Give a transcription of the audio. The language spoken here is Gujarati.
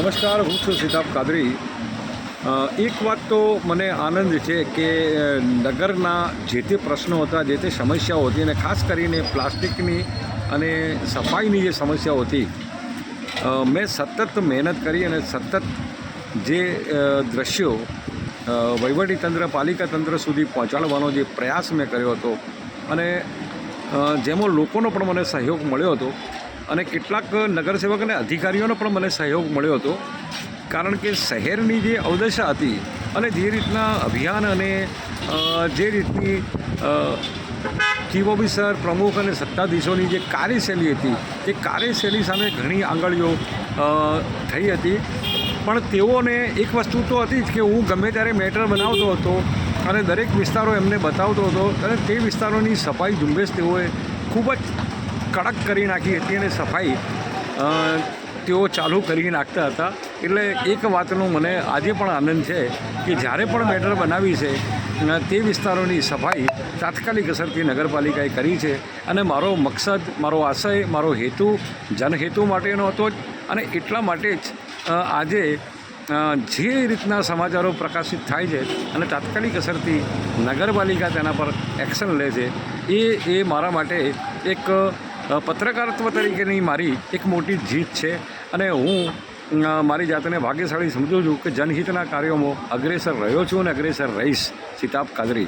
નમસ્કાર, હું છું સિતાબ કાદરી. એક વાત તો મને આનંદ છે કે નગરના જે તે પ્રશ્નો હતા, જે તે સમસ્યાઓ હતી અને ખાસ કરીને પ્લાસ્ટિકની અને સફાઈની જે સમસ્યાઓ હતી મેં સતત મહેનત કરી અને સતત જે દ્રશ્યો વહીવટીતંત્ર પાલિકા તંત્ર સુધી પહોંચાડવાનો જે પ્રયાસ મેં કર્યો હતો અને જેમાં લોકોનો પણ મને સહયોગ મળ્યો હતો અને કેટલાક નગરસેવક અને અધિકારીઓનો પણ મને સહયોગ મળ્યો હતો. કારણ કે શહેરની જે અવદશા હતી અને જે રીતના અભિયાન અને જે રીતની ચીફ ઓફિસર, પ્રમુખ અને સત્તાધીશોની જે કાર્યશૈલી હતી, એ કાર્યશૈલી સામે ઘણી આંગળીઓ થઈ હતી. પણ તેઓને એક વસ્તુ તો હતી જ કે હું ગમે ત્યારે મેટર બનાવતો હતો અને દરેક વિસ્તારો એમને બતાવતો હતો અને તે વિસ્તારોની સફાઈ ઝુંબેશ તેઓએ ખૂબ જ કડક કરી નાખી હતી અને સફાઈ તેઓ ચાલુ કરી નાખતા હતા. એટલે એક વાતનો મને આજે પણ આનંદ છે કે જ્યારે પણ મેટર બનાવી છે તે વિસ્તારોની સફાઈ તાત્કાલિક અસરથી નગરપાલિકાએ કરી છે. અને મારો મકસદ, મારો આશય, મારો હેતુ જનહેતુ માટેનો હતો જ અને એટલા માટે જ આજે જે રીતના સમાચારો પ્રકાશિત થાય છે અને તાત્કાલિક અસરથી નગરપાલિકા તેના પર એક્શન લે છે, એ એ મારા માટે એક પત્રકારત્વ તરીકેની મારી એક મોટી જીત છે અને હું મારી જાતને ભાગ્યશાળી સમજું છું કે જનહિતના કાર્યોમાં અગ્રેસર રહ્યો છું અને અગ્રેસર રહીશ. સિતાબ કાદરી.